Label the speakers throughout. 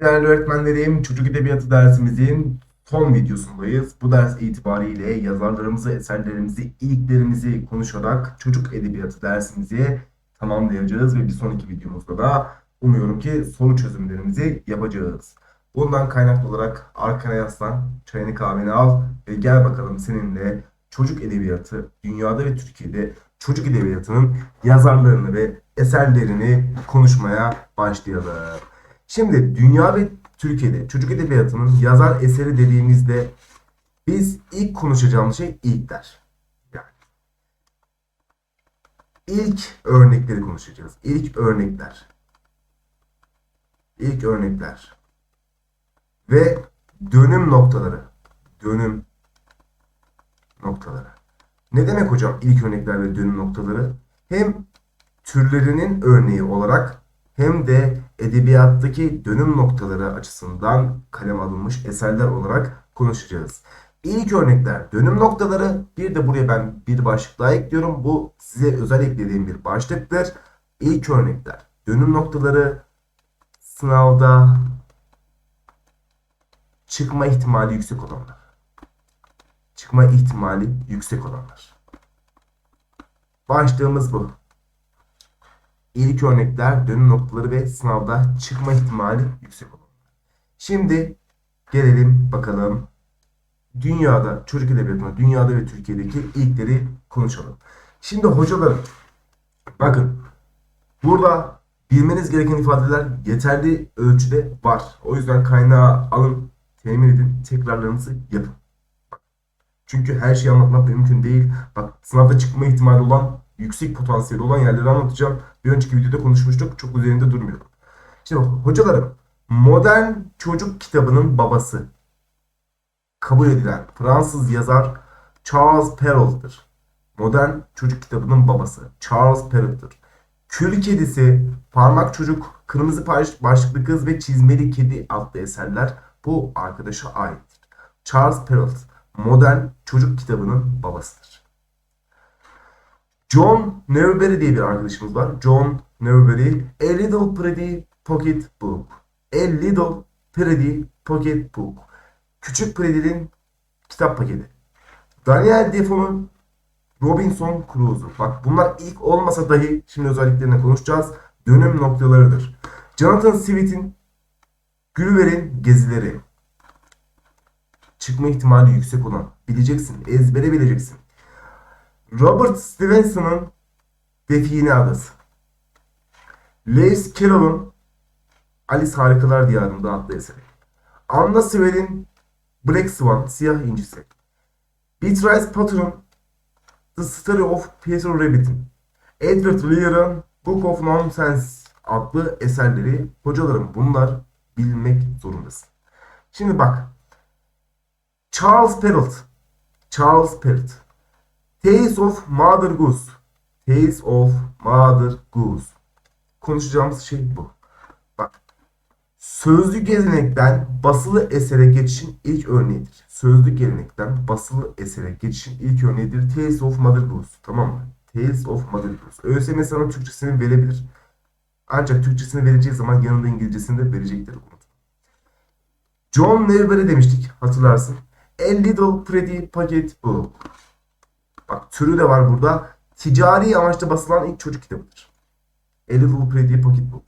Speaker 1: Değerli öğretmenlerim, çocuk edebiyatı dersimizin son videosundayız. Bu ders itibariyle yazarlarımızı, eserlerimizi, ilklerimizi konuşarak çocuk edebiyatı dersimizi tamamlayacağız ve bir sonraki videomuzda da umuyorum ki soru çözümlerimizi yapacağız. Bundan kaynaklı olarak arkana yaslan, çayını kahveni al ve gel bakalım seninle çocuk edebiyatı, dünyada ve Türkiye'de çocuk edebiyatının yazarlarını ve eserlerini konuşmaya başlayalım. Şimdi dünya ve Türkiye'de çocuk edebiyatının yazar eseri dediğimizde biz ilk konuşacağımız şey ilkler. Yani ilk örnekleri konuşacağız. İlk örnekler. İlk örnekler. Ve dönüm noktaları. Dönüm noktaları. Ne demek hocam ilk örnekler ve dönüm noktaları? Hem türlerinin örneği olarak hem de edebiyattaki dönüm noktaları açısından kalem alınmış eserler olarak konuşacağız. İlk örnekler dönüm noktaları. Bir de buraya ben bir başlık daha ekliyorum. Bu size özel eklediğim bir başlıktır. İlk örnekler dönüm noktaları sınavda çıkma ihtimali yüksek olanlar. Çıkma ihtimali yüksek olanlar. Başlığımız bu. İlk örnekler dönüm noktaları ve sınavda çıkma ihtimali yüksek olanlar. Şimdi gelelim bakalım dünyada çocuk edebiyatına dünyada ve Türkiye'deki ilkleri konuşalım. Şimdi hocalarım bakın burada bilmeniz gereken ifadeler yeterli ölçüde var. O yüzden kaynağı alın, temin edin, tekrarlarınızı yapın. Çünkü her şeyi anlatmak mümkün değil. Bak sınavda çıkma ihtimali olan, yüksek potansiyeli olan yerleri anlatacağım. Bir önceki videoda konuşmuştuk. Çok üzerinde durmuyorum. Şimdi hocalarım, modern çocuk kitabının babası kabul edilen Fransız yazar Charles Perrault'dır. Modern çocuk kitabının babası Charles Perrault'dır. Kül Kedisi, Parmak Çocuk, Kırmızı Baş- Başlıklı Kız ve Çizmeli Kedi adlı eserler bu arkadaşa aittir. Charles Perrault, modern çocuk kitabının babasıdır. John Newbery diye bir arkadaşımız var. John Newbery, A Little Pretty Pocket Book. A Little Pretty Pocket Book. Küçük Pretty'nin kitap paketi. Daniel Defoe'nun Robinson Crusoe. Bak bunlar ilk olmasa dahi şimdi özelliklerine konuşacağız. Dönüm noktalarıdır. Jonathan Swift'in Gulliver'in Gezileri. Çıkma ihtimali yüksek olan. Bileceksin. Ezbere bileceksin. Robert Stevenson'ın Define Adası. Lewis Carroll'ın Alice Harikalar Diyarında adlı eseri. Anna Sewell'in Black Swan, Siyah İncisi. Beatrice Potter'ın The Story of Peter Rabbit'in. Edward Lear'ın Book of Nonsense adlı eserleri hocalarım bunlar bilmek zorundasın. Şimdi bak. Charles Perrault. Charles Perrault. Tales of Mother Goose. Tales of Mother Goose. Konuşacağımız şey bu. Bak. Sözlü gelenekten basılı esere geçişin ilk örneğidir. Sözlü gelenekten basılı esere geçişin ilk örneğidir. Tales of Mother Goose. Tamam mı? Tales of Mother Goose. ÖSYM sana Türkçesini verebilir. Ancak Türkçesini vereceği zaman yanında İngilizcesini de verecektir. John Newbery demiştik hatırlarsın. A Little Pretty Pocket Book. Bak türü de var burada. Ticari amaçla basılan ilk çocuk kitabıdır. A Little Pretty Pocket Book.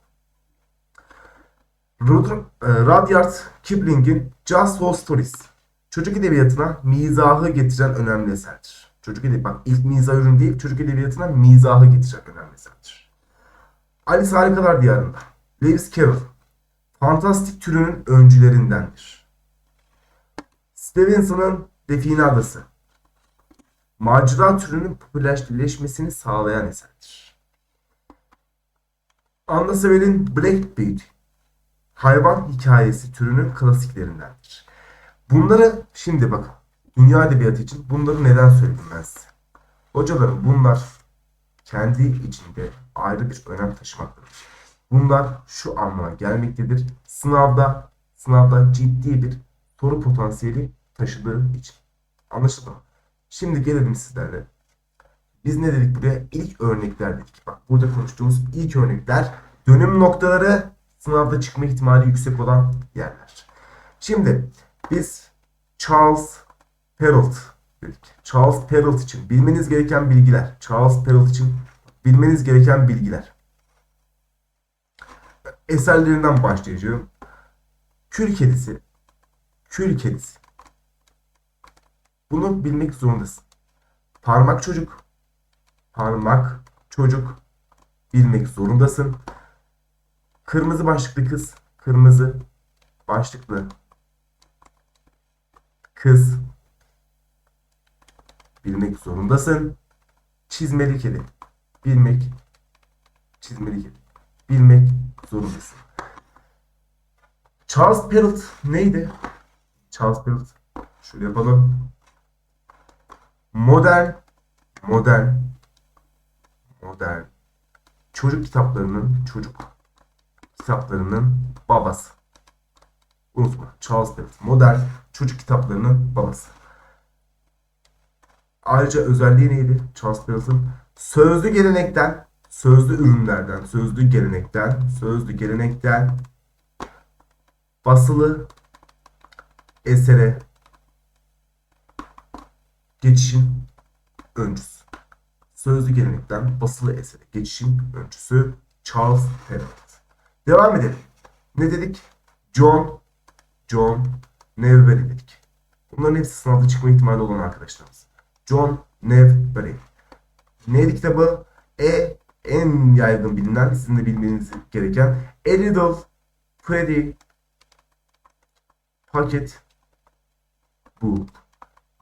Speaker 1: Rudr- e, Rudyard Kipling'in Just for Stories. Çocuk edebiyatına mizahı getiren önemli eserdir. Çocuk edebiyatı, bak ilk mizah ürün değil, çocuk edebiyatına mizahı getiren önemli eserdir. Alice Harikalar Diyarında. Lewis Carroll. Fantastik türünün öncülerindendir. Stevenson'ın Define Adası. Macera türünün popülerleşmesini sağlayan eserdir. Anna Sewell'in Black Beauty. Hayvan hikayesi türünün klasiklerindendir. Bunları şimdi bakın. Dünya edebiyatı için bunları neden söyledim ben size? Hocalarım bunlar kendi içinde ayrı bir önem taşımaktadır. Bunlar şu anlama gelmektedir. Sınavda sınavda ciddi bir soru potansiyeli taşıdığı için. Anlaşıldı mı? Şimdi gelelim sizlerle. Biz ne dedik buraya? İlk örnekler dedik. Bak burada konuştuğumuz ilk örnekler dönüm noktaları sınavda çıkma ihtimali yüksek olan yerler. Şimdi biz Charles Perrault dedik. Charles Perrault için bilmeniz gereken bilgiler. Charles Perrault için bilmeniz gereken bilgiler. Eserlerinden başlayacağım. Kül kedisi. Kül kedisi. Bunu bilmek zorundasın. Parmak çocuk. Parmak çocuk. Bilmek zorundasın. Kırmızı başlıklı kız. Kırmızı başlıklı kız. Bilmek zorundasın. Çizmeli kedi. Bilmek. Çizmeli kedi. Bilmek zorundasın. Charles Perrault neydi? Charles Perrault. Şöyle yapalım. Modern, modern, modern çocuk kitaplarının çocuk kitaplarının babası. Unutma. Charles Perrault. Modern çocuk kitaplarının babası. Ayrıca özelliği neydi? Charles Perrault'un sözlü gelenekten, sözlü ürünlerden, sözlü gelenekten, sözlü gelenekten basılı esere geçişin öncüsü. Sözlü gelenekten basılı esere geçişin öncüsü Charles Perrault. Devam edelim. Ne dedik? John, John Newbery dedik. Bunların hepsi sınavda çıkma ihtimali olan arkadaşlarımız. John Newbery. Neydi kitabı? E en yaygın bilinen, sizin de bilmeniz gereken A Little Pretty Pocket Book.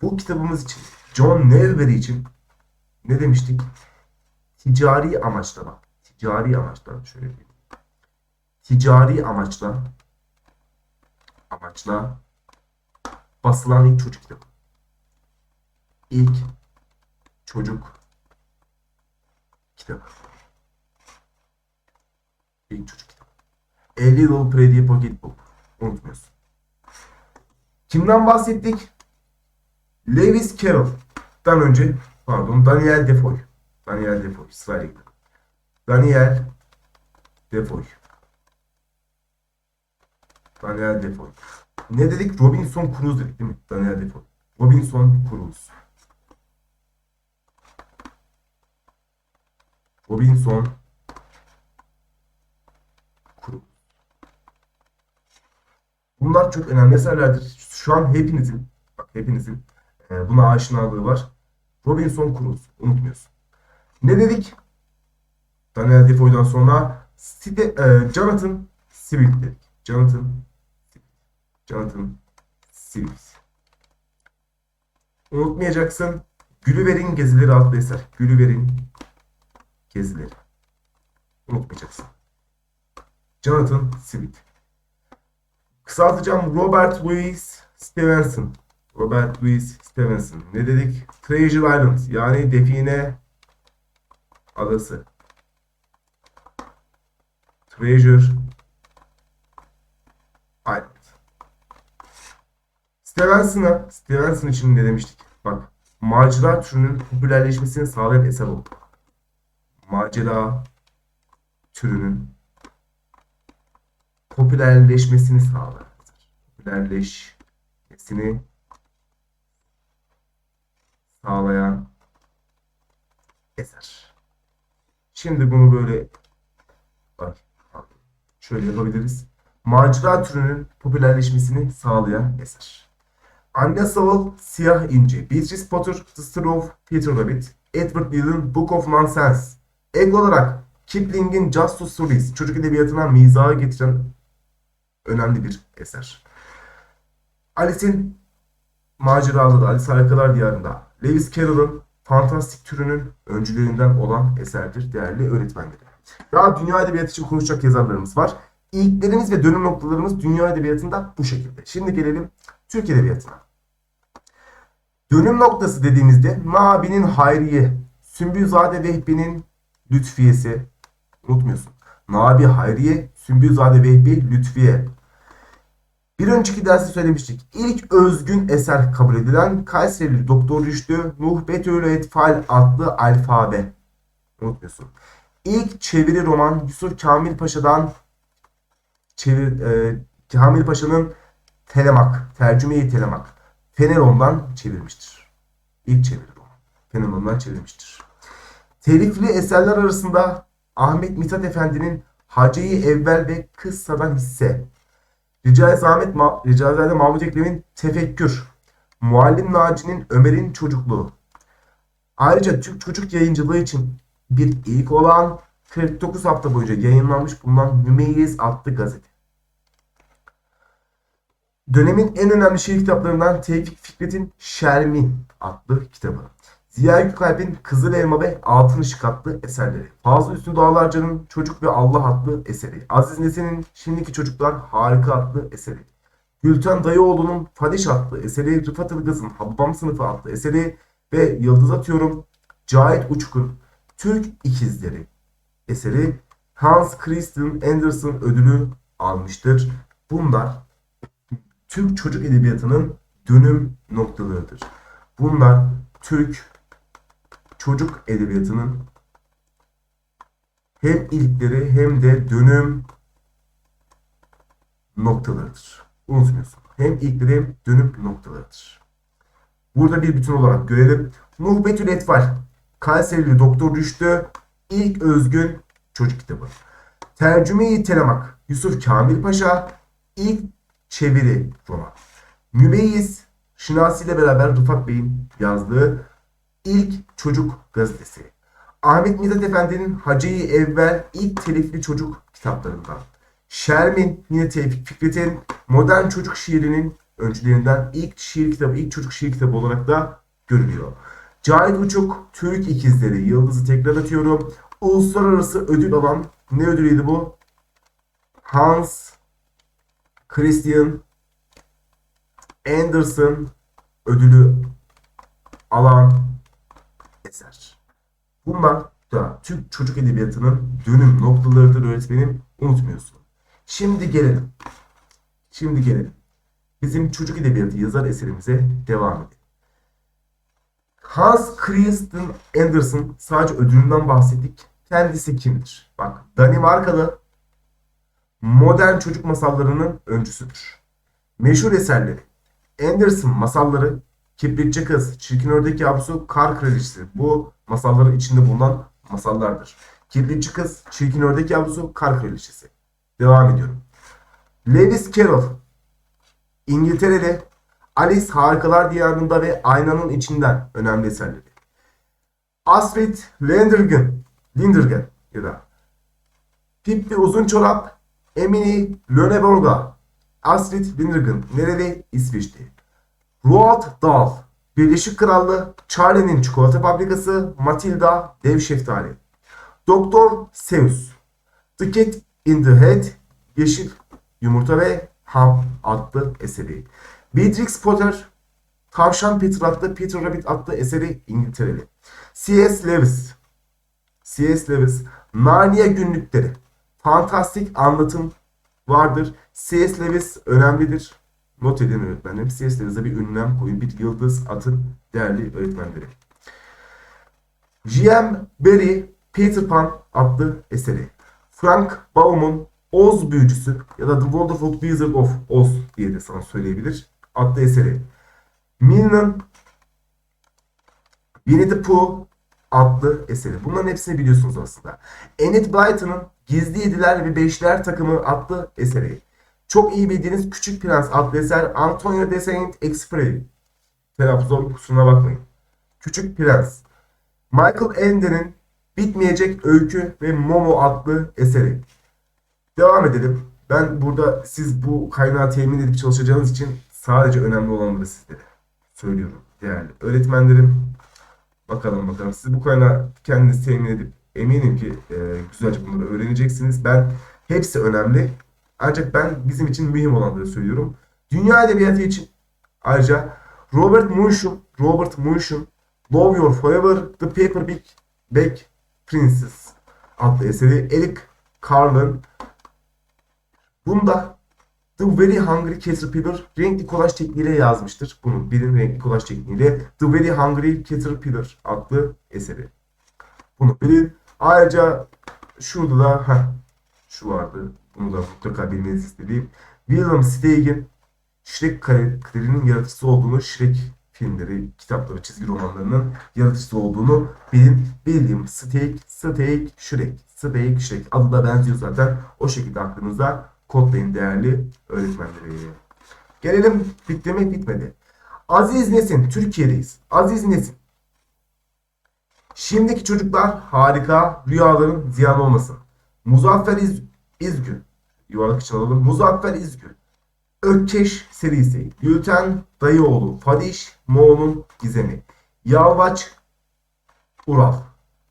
Speaker 1: Bu kitabımız için, John Newbery için ne demiştik? Ticari amaçla bak. Ticari amaçla şöyle bir ticari amaçla amaçla basılan ilk çocuk kitabı. İlk çocuk kitabı. İlk çocuk kitabı. A Little Pocket Book. Unutmuyorsun. Kimden bahsettik? Lewis Carroll'dan önce pardon Daniel Defoe. Daniel Defoe sırayla. Daniel Defoe. Daniel Defoe. Ne dedik? Robinson Crusoe dedik değil mi? Daniel Defoe. Robinson Crusoe. Robinson Crusoe. Bunlar çok önemli eserlerdir. Şu an hepinizin, bak hepinizin buna aşinalığı var. Robinson Crusoe. Unutmuyorsun. Ne dedik? Daniel Defoe'dan sonra Steve, e, Jonathan Swift dedik. Jonathan Jonathan Swift. Unutmayacaksın. Gülüver'in Gezileri adlı eser. Gülüver'in Gezileri. Unutmayacaksın. Jonathan Swift. Kısaltacağım Robert Louis Stevenson. Robert Louis Stevenson. Ne dedik? Treasure Island yani Define Adası. Treasure Island. Stevenson'a, Stevenson için ne demiştik? Bak, macera türünün popülerleşmesini sağlayan eser oldu. Macera türünün popülerleşmesini sağlayan eser. Popülerleşmesini sağlayan eser. Şimdi bunu böyle şöyle yapabiliriz. Macera türünün popülerleşmesini sağlayan eser. Anne Sowell, Siyah İnci, Beatrice Potter, The Story of Peter Rabbit, Edward Lear'ın Book of Nonsense. Ek olarak Kipling'in Just Two Stories, çocuk edebiyatına mizahı getiren önemli bir eser. Alice'in maceraları, Alice Harikalar Diyarında, Lewis Carroll'ın fantastik türünün öncülerinden olan eserdir değerli öğretmenleri. Daha dünya edebiyatı için konuşacak yazarlarımız var. İlklerimiz ve dönüm noktalarımız dünya edebiyatında bu şekilde. Şimdi gelelim Türk edebiyatına. Dönüm noktası dediğimizde Nabi'nin Hayriye, Sümbülzade Vehbi'nin Lütfiyesi. Unutmuyorsun. Nabi Hayriye, Sümbülzade Vehbi Lütfiye. Bir önceki derste söylemiştik. İlk özgün eser kabul edilen Kayserili Doktor Rüştü Nuhbetül Etfal adlı alfabe. Unutmuyorsun. İlk çeviri roman Yusuf Kamil Paşa'dan çevir, e, Kamil Paşa'nın Telemak, tercüme-i Telemak. Fenelon'dan çevirmiştir. İlk çeviri bu. Fenelon'dan çevirmiştir. Telifli eserler arasında Ahmet Mithat Efendi'nin Hacı-i Evvel ve Kıssadan Hisse, Ricai Zahmet Ma Ricaizade Mahmud Ekrem'in Tefekkür, Muallim Naci'nin Ömer'in Çocukluğu. Ayrıca Türk çocuk yayıncılığı için bir ilk olan 49 hafta boyunca yayınlanmış bulunan Mümeyyiz adlı gazete. Dönemin en önemli şiir kitaplarından Tevfik Fikret'in Şermin adlı kitabı. Ziya Gökalp'in Kızıl Elma ve Altın Işık adlı eserleri. Fazıl Üstün Dağlarca'nın Çocuk ve Allah adlı eseri. Aziz Nesin'in Şimdiki Çocuklar Harika adlı eseri. Gülten Dayıoğlu'nun Fadiş adlı eseri. Rıfat Ilgaz'ın Hababam Sınıfı adlı eseri. Ve Yıldız Atıyorum Cahit Uçkun Türk İkizleri eseri Hans Christian Andersen ödülü almıştır. Bunlar Türk çocuk edebiyatının dönüm noktalarıdır. Bunlar Türk çocuk edebiyatının hem ilkleri hem de dönüm noktalarıdır. Unutmuyorsun. Hem ilkleri hem dönüm noktalarıdır. Burada bir bütün olarak görelim. Muhbetül Etfal. Kayserili Doktor Rüştü. İlk özgün çocuk kitabı. Tercüme-i Telemak. Yusuf Kamil Paşa. İlk çeviri roman. Mümeyyiz. Şinasi ile beraber Rıfat Bey'in yazdığı ilk çocuk gazetesi. Ahmet Mithat Efendi'nin Hacı-i Evvel ilk telifli çocuk kitaplarından. Şermin yine Tevfik Fikret'in modern çocuk şiirinin öncülerinden ilk şiir kitabı, ilk çocuk şiir kitabı olarak da görülüyor. Cahit Uçuk, Türk İkizleri, Yıldız'ı tekrar atıyorum. Uluslararası ödül alan, ne ödülüydü bu? Hans Christian Andersen ödülü alan eser. Bunlar da Türk çocuk edebiyatının dönüm noktalarıdır öğretmenim. Unutmuyorsun. Şimdi gelelim. Şimdi gelelim. Bizim çocuk edebiyatı yazar eserimize devam edelim. Hans Christian Andersen sadece ödülünden bahsettik. Kendisi kimdir? Bak Danimarkalı modern çocuk masallarının öncüsüdür. Meşhur eserleri Anderson masalları Kibritçi Kız, Çirkin Ördek Yavrusu, Kar Kraliçesi. Bu masalların içinde bulunan masallardır. Kibritçi Kız, Çirkin Ördek Yavrusu, Kar Kraliçesi. Devam ediyorum. Lewis Carroll, İngiltere'de Alice Harikalar Diyarında ve Aynanın İçinden önemli eserleri. Astrid Lindgren, Lindgren ya da Pippi Uzun Çorap, Emily Löneborga, Astrid Lindgren, nereli? İsviçre. Roald Dahl, Birleşik Krallığı, Charlie'nin Çikolata Fabrikası, Matilda, Dev Şeftali. Doktor Seuss, The Cat in the Head, Yeşil Yumurta ve Ham adlı eseri. Beatrix Potter, Tavşan Peter adlı Peter Rabbit adlı eseri İngiltereli. C.S. Lewis, C.S. Lewis, Narnia günlükleri. Fantastik anlatım vardır. C.S. Lewis önemlidir. Not edin öğretmenlerim. C.S. Lewis'e bir ünlem koyun. Bir yıldız atın değerli öğretmenleri. J.M. Barrie Peter Pan adlı eseri. Frank Baum'un Oz Büyücüsü ya da The Wonderful Wizard of Oz diye de sana söyleyebilir adlı eseri. Milne'ın Winnie the Pooh adlı eseri. Bunların hepsini biliyorsunuz aslında. Enid Blyton'ın Gizli Yediler ve Beşler takımı adlı eseri. Çok iyi bildiğiniz Küçük Prens adlı eser Antonio de Saint-Exupéry. Telaffuzum kusuruna bakmayın. Küçük Prens. Michael Ende'nin Bitmeyecek Öykü ve Momo adlı eseri. Devam edelim. Ben burada siz bu kaynağı temin edip çalışacağınız için sadece önemli olanları sizlere söylüyorum. Değerli öğretmenlerim bakalım bakalım. Siz bu kaynağı kendiniz temin edip eminim ki e, güzelce bunları öğreneceksiniz. Ben hepsi önemli. Ancak ben bizim için mühim olanları söylüyorum. Dünya edebiyatı için ayrıca Robert Munch'un Robert Munch'un Love Your Forever The Paperback Back Princess adlı eseri Eric Carlin Bunda The Very Hungry Caterpillar renkli kolaj tekniğiyle yazmıştır. Bunu birin renkli kolaj tekniğiyle The Very Hungry Caterpillar adlı eseri. Bunu bilin. Ayrıca şurada da heh, şu vardı. Bunu da mutlaka bilmenizi istediğim. William Steig'in Shrek karakterinin yaratıcısı olduğunu, Shrek filmleri, kitapları, çizgi romanlarının yaratıcısı olduğunu bilin. William Steig, Steig, Shrek, Steig, Shrek. Adı da benziyor zaten. O şekilde aklınıza kodlayın değerli öğretmenleri. Gelelim bitti mi? Bitmedi. Aziz Nesin, Türkiye'deyiz. Aziz Nesin. Şimdiki çocuklar harika, rüyaların ziyan olmasın. Muzaffer İz İzgü. Yuvarlak için alalım. Muzaffer İzgü. Ökkeş serisi. Gülten Dayıoğlu. Fadiş Moğol'un Gizemi. Yalvaç Ural.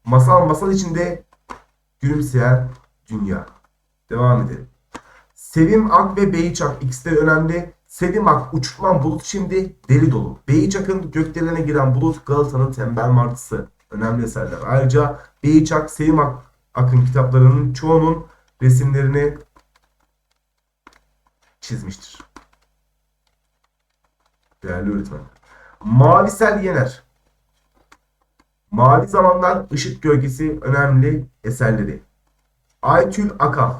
Speaker 1: Masal masal içinde gülümseyen dünya. Devam edelim. Sevim Ak ve Beyçak ikisi de önemli. Sevim Ak uçurulan bulut şimdi deli dolu. Beyçak'ın gökdelen'e giren bulut Galata'nın tembel martısı. Önemli eserler. Ayrıca Beyçak, Sevim Ak, Ak'ın kitaplarının çoğunun resimlerini çizmiştir. Değerli öğretmen. Mavisel Yener. Mavi Zamanlar Işık Gölgesi önemli eserleri. Aytül Akal.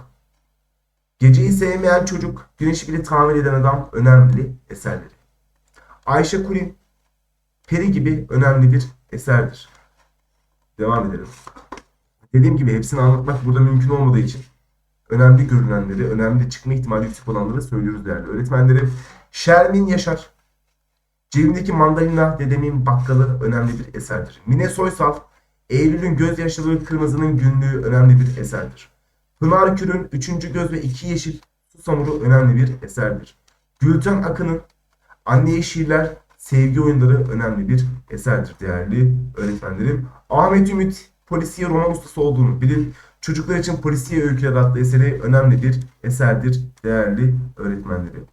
Speaker 1: Geceyi sevmeyen çocuk, güneşi bile tamir eden adam önemli eserleri. Ayşe Kulin, Peri gibi önemli bir eserdir. Devam edelim. Dediğim gibi hepsini anlatmak burada mümkün olmadığı için önemli görünenleri, önemli çıkma ihtimali yüksek olanları söylüyoruz değerli öğretmenlerim. Şermin Yaşar, Cebimdeki mandalina dedemin bakkalı önemli bir eserdir. Mine Soysal, Eylül'ün gözyaşları kırmızının günlüğü önemli bir eserdir. Pınar Kür'ün Üçüncü Göz ve İki Yeşil Susamuru önemli bir eserdir. Gülten Akın'ın Anneye Şiirler, Sevgi Oyunları önemli bir eserdir değerli öğretmenlerim. Ahmet Ümit polisiye roman ustası olduğunu bilin. Çocuklar için Polisiye Öyküler adlı eseri önemli bir eserdir değerli öğretmenlerim.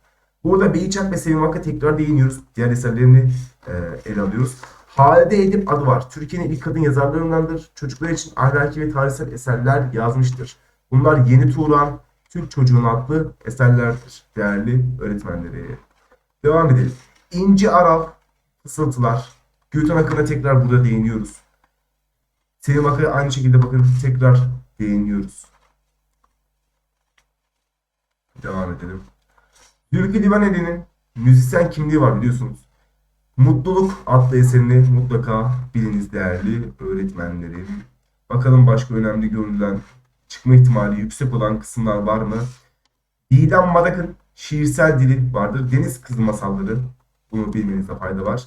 Speaker 1: Burada Beyçak ve Sevim Hakk'a tekrar değiniyoruz. Diğer eserlerini e, ele alıyoruz. Halide Edip adı var. Türkiye'nin ilk kadın yazarlarındandır. Çocuklar için ahlaki ve tarihsel eserler yazmıştır. Bunlar Yeni Turan, Türk Çocuğun adlı eserlerdir. Değerli öğretmenleri. Devam edelim. İnci Aral, Fısıltılar. Gülten Akın'a tekrar burada değiniyoruz. Sevim Hakk'a aynı şekilde bakın tekrar değiniyoruz. Devam edelim. Zülfü Livaneli'nin müzisyen kimliği var biliyorsunuz. Mutluluk adlı eserini mutlaka biliniz değerli öğretmenlerim. Bakalım başka önemli görülen çıkma ihtimali yüksek olan kısımlar var mı? Didem Madak'ın şiirsel dili vardır. Deniz Kızı Masalları. Bunu bilmenizde fayda var.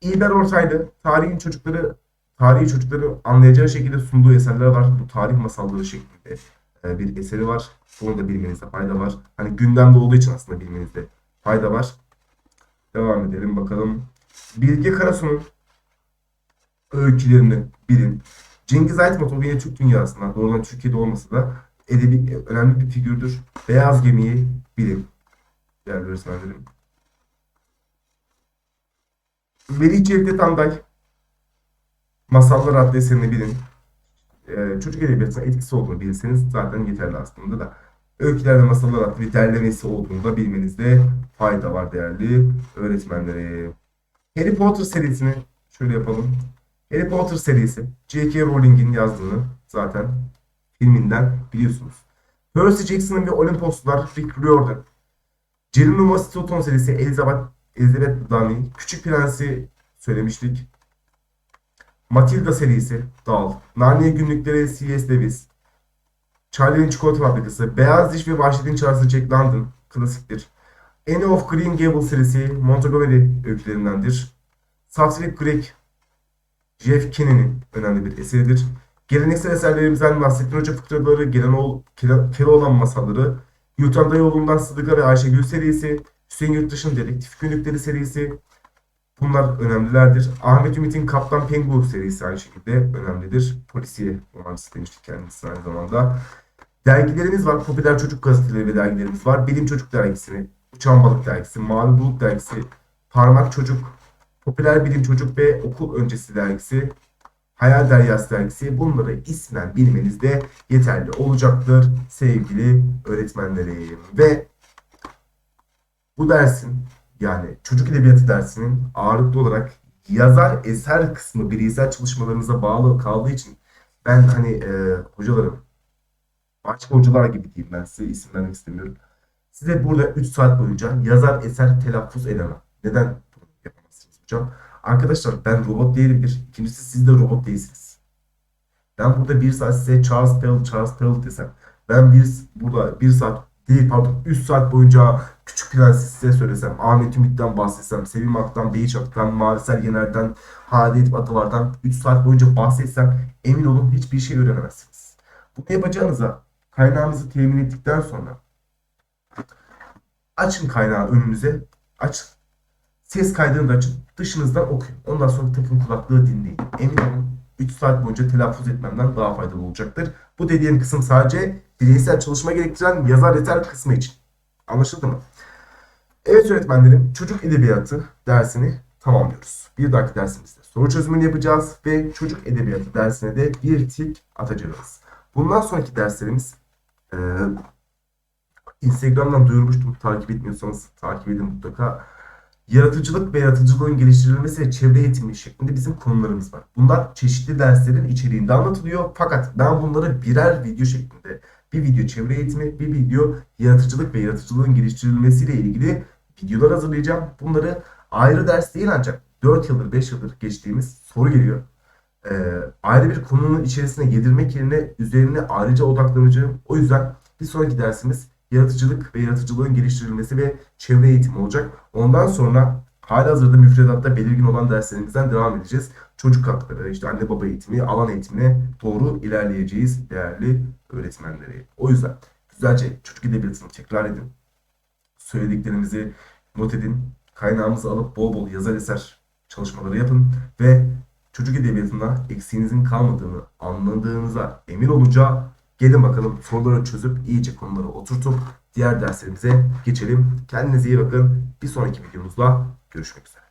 Speaker 1: İlber Ortaylı tarihin çocukları tarihi çocukları anlayacağı şekilde sunduğu eserler var. Bu tarih masalları şeklinde e, bir eseri var. Bunu da bilmenizde fayda var. Hani gündemde olduğu için aslında bilmenizde fayda var. Devam edelim bakalım. Bilge Karasu'nun öykülerini bilin. Cengiz Aytmatov yine Türk dünyasından doğrudan Türkiye'de olmasa da edebi önemli bir figürdür. Beyaz Gemi'yi bilin. Değerli öğretmenlerim. Melih Cevdet Anday Masallar adlı eserini bilin e, çocuk edebiyatına etkisi olduğunu bilirseniz zaten yeterli aslında da. Öyküler ve masallar adlı bir derlemesi olduğunu da bilmenizde fayda var değerli öğretmenlere. Harry Potter serisini şöyle yapalım. Harry Potter serisi J.K. Rowling'in yazdığını zaten filminden biliyorsunuz. Percy Jackson'ın ve Olimposlular Rick Riordan. Geronimo Stilton serisi Elizabeth, Elizabeth Dunny. Küçük Prens'i söylemiştik. Matilda serisi Dal, Narnia günlükleri C.S. Lewis, Charlie'nin Çikolata Fabrikası, Beyaz Diş ve Vahşetin Çaresi Jack London klasiktir. Anne of Green Gables serisi Montgomery öykülerindendir. Safsvik Greg, Jeff Kinney'nin önemli bir eseridir. Geleneksel eserlerimizden Nasrettin Hoca fıkraları, Gelenoğlu, Keloğlan masalları, Yutan Dayıoğlu'ndan Sıdıka ve Ayşegül serisi, Hüseyin Yurttaş'ın Dedektif Günlükleri serisi, Bunlar önemlilerdir. Ahmet Ümit'in Kaptan Pengu serisi aynı şekilde önemlidir. Polisiye romancısı demiştik kendisi aynı zamanda. Dergilerimiz var. Popüler çocuk gazeteleri ve dergilerimiz var. Bilim Çocuk Dergisi, Uçan Balık Dergisi, Mavi Bulut Dergisi, Parmak Çocuk, Popüler Bilim Çocuk ve Okul Öncesi Dergisi, Hayal Deryası Dergisi. Bunları ismen bilmeniz de yeterli olacaktır sevgili öğretmenlerim. Ve bu dersin yani çocuk edebiyatı dersinin ağırlıklı olarak yazar eser kısmı bireysel çalışmalarınıza bağlı kaldığı için ben hani e, hocalarım başka hocalar gibi diyeyim ben size isim vermek istemiyorum. Size burada 3 saat boyunca yazar eser telaffuz edemem. Neden yapamazsınız hocam? Arkadaşlar ben robot değilim bir. İkincisi siz de robot değilsiniz. Ben burada bir saat size Charles Perrault, Charles Perrault desem. Ben bir, burada bir saat değil pardon 3 saat boyunca Küçük Prens'i size söylesem. Ahmet Ümit'ten bahsetsem. Sevim Ak'tan, Beyiç Ak'tan, Marisel Yener'den, Hadi Edip Atalar'dan 3 saat boyunca bahsetsem emin olun hiçbir şey öğrenemezsiniz. Bunu yapacağınıza kaynağımızı temin ettikten sonra açın kaynağı önünüze. Aç. Ses kaydını da açın. Dışınızdan okuyun. Ondan sonra takın kulaklığı dinleyin. Emin olun 3 saat boyunca telaffuz etmemden daha faydalı olacaktır. Bu dediğim kısım sadece bireysel çalışma gerektiren yazar yeter kısmı için. Anlaşıldı mı? Evet öğretmenlerim çocuk edebiyatı dersini tamamlıyoruz. Bir dahaki dersimizde soru çözümünü yapacağız ve çocuk edebiyatı dersine de bir tik atacağız. Bundan sonraki derslerimiz eee Instagram'dan duyurmuştum. Takip etmiyorsanız takip edin mutlaka. Yaratıcılık ve yaratıcılığın geliştirilmesi ve çevre eğitimi şeklinde bizim konularımız var. Bunlar çeşitli derslerin içeriğinde anlatılıyor. Fakat ben bunları birer video şeklinde bir video çevre eğitimi, bir video yaratıcılık ve yaratıcılığın geliştirilmesiyle ilgili videolar hazırlayacağım. Bunları ayrı ders değil ancak 4 yıldır 5 yıldır geçtiğimiz soru geliyor. Ee, ayrı bir konunun içerisine yedirmek yerine üzerine ayrıca odaklanacağım. O yüzden bir sonraki dersimiz yaratıcılık ve yaratıcılığın geliştirilmesi ve çevre eğitimi olacak. Ondan sonra halihazırda müfredatta belirgin olan derslerimizden devam edeceğiz. Çocuk hakları, işte anne baba eğitimi, alan eğitimine doğru ilerleyeceğiz değerli öğretmenleri. O yüzden güzelce çocuk edebiyatını tekrar edin. Söylediklerimizi not edin. Kaynağımızı alıp bol bol yazar eser çalışmaları yapın ve çocuk edebiyatında eksiğinizin kalmadığını anladığınıza emin olunca gelin bakalım soruları çözüp iyice konuları oturtup diğer derslerimize geçelim. Kendinize iyi bakın. Bir sonraki videomuzda görüşmek üzere.